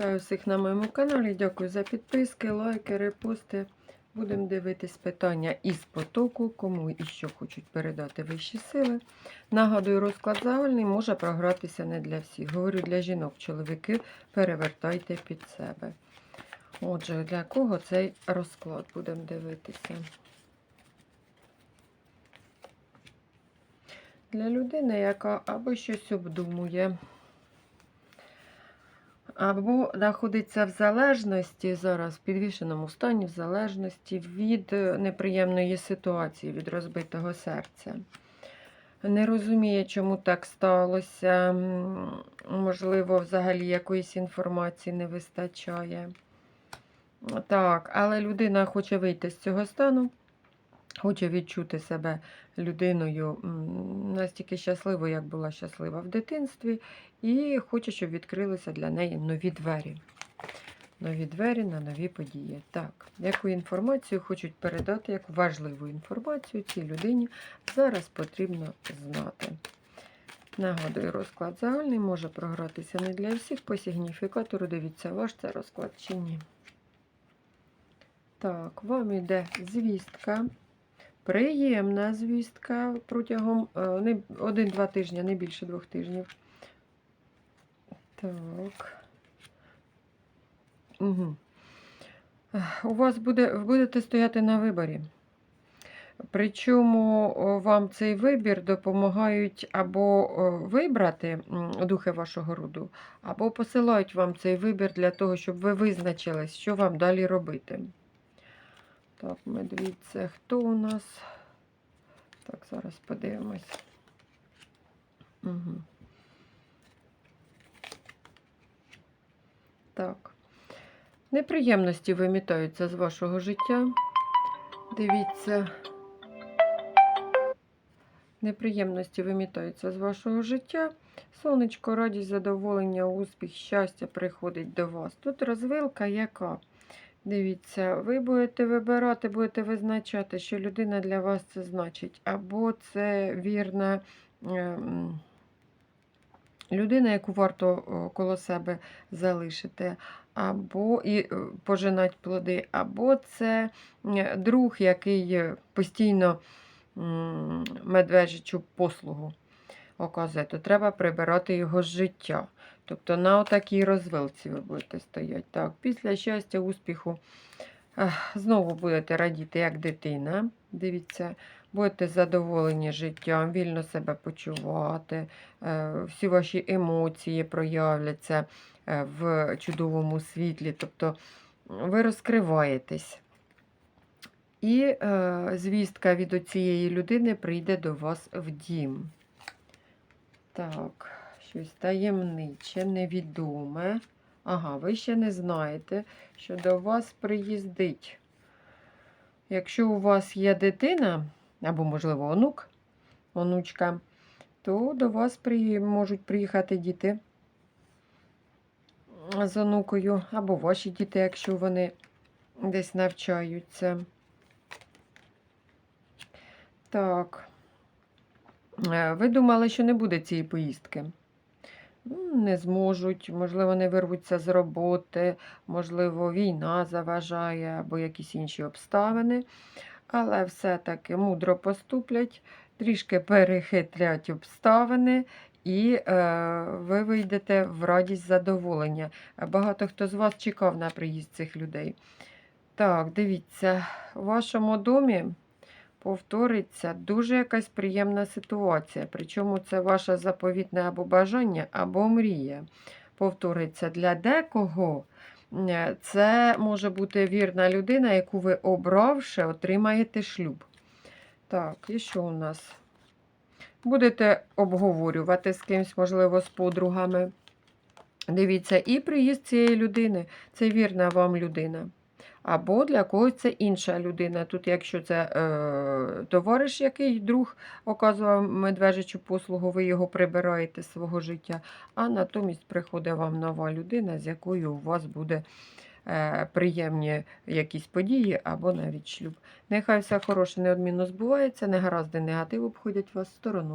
Вітаю всіх на моєму каналі. Дякую за підписки, лайки, репости. Будемо дивитись питання із потоку, кому і що хочуть передати вищі сили. Нагадую, розклад загальний може програтися не для всіх. Говорю для жінок, чоловіки, перевертайте під себе. Отже, для кого цей розклад будемо дивитися? Для людини, яка або щось обдумує, або знаходиться в залежності зараз, в підвішеному стані, в залежності від е, неприємної ситуації, від розбитого серця. Не розуміє, чому так сталося. Можливо, взагалі якоїсь інформації не вистачає. Так, але людина хоче вийти з цього стану, хоче відчути себе людиною настільки щасливою, як була щаслива в дитинстві, і хоче, щоб відкрилися для неї нові двері. Нові двері на нові події. Так, яку інформацію хочуть передати, яку важливу інформацію цій людині зараз потрібно знати. Нагадую, розклад загальний може програтися не для всіх. По сигніфікатору дивіться, ваш це розклад чи ні. Так, вам йде звістка. Приємна звістка протягом е, не- один-два тижні, не більше двох тижнів. Так. Угу. У вас буде, будете стояти на виборі. Причому вам цей вибір допомагають або вибрати духи вашого роду, або посилають вам цей вибір для того, щоб ви визначились, що вам далі робити. Так, ми дивіться, хто у нас. Так, зараз подивимось. Угу. Так. Неприємності вимітаються з вашого життя. Дивіться. Неприємності вимітаються з вашого життя. Сонечко, радість, задоволення, успіх, щастя приходить до вас. Тут розвилка яка? Дивіться, ви будете вибирати, будете визначати, що людина для вас це значить. Або це вірна ем, людина, яку варто коло себе залишити, або і е, пожинати плоди, або це е, друг, який е, постійно медвежичу послугу оказує, то треба прибирати його з життя. Тобто на отакій розвилці ви будете стояти. Так, після щастя, успіху знову будете радіти, як дитина. Дивіться, будете задоволені життям, вільно себе почувати, е, всі ваші емоції проявляться е, в чудовому світлі. Тобто ви розкриваєтесь. І е, звістка від цієї людини прийде до вас в дім. Так, щось таємниче, невідоме. Ага, ви ще не знаєте, що до вас приїздить. Якщо у вас є дитина, або, можливо, онук, онучка, то до вас при... можуть приїхати діти з онукою, або ваші діти, якщо вони десь навчаються. Так. Е, Ви думали, що не буде цієї поїздки? Не зможуть, можливо, не вирвуться з роботи, можливо, війна заважає або якісь інші обставини. Але все-таки мудро поступлять, трішки перехитрять обставини, і е, ви вийдете в радість задоволення. Багато хто з вас чекав на приїзд цих людей. Так, дивіться, у вашому домі повториться дуже якась приємна ситуація. Причому це ваше заповітне або бажання, або мрія. Повториться для декого. Це може бути вірна людина, яку ви обравши, отримаєте шлюб. Так, і що у нас? Будете обговорювати з кимось, можливо, з подругами. Дивіться, і приїзд цієї людини це вірна вам людина. Або для когось це інша людина. Тут, якщо це е, товариш, який друг оказував медвежичу послугу, ви його прибираєте з свого життя, а натомість приходить вам нова людина, з якою у вас буде е, приємні якісь події або навіть шлюб. Нехай все хороше неодмінно збувається, негаразди негатив обходять вас стороною.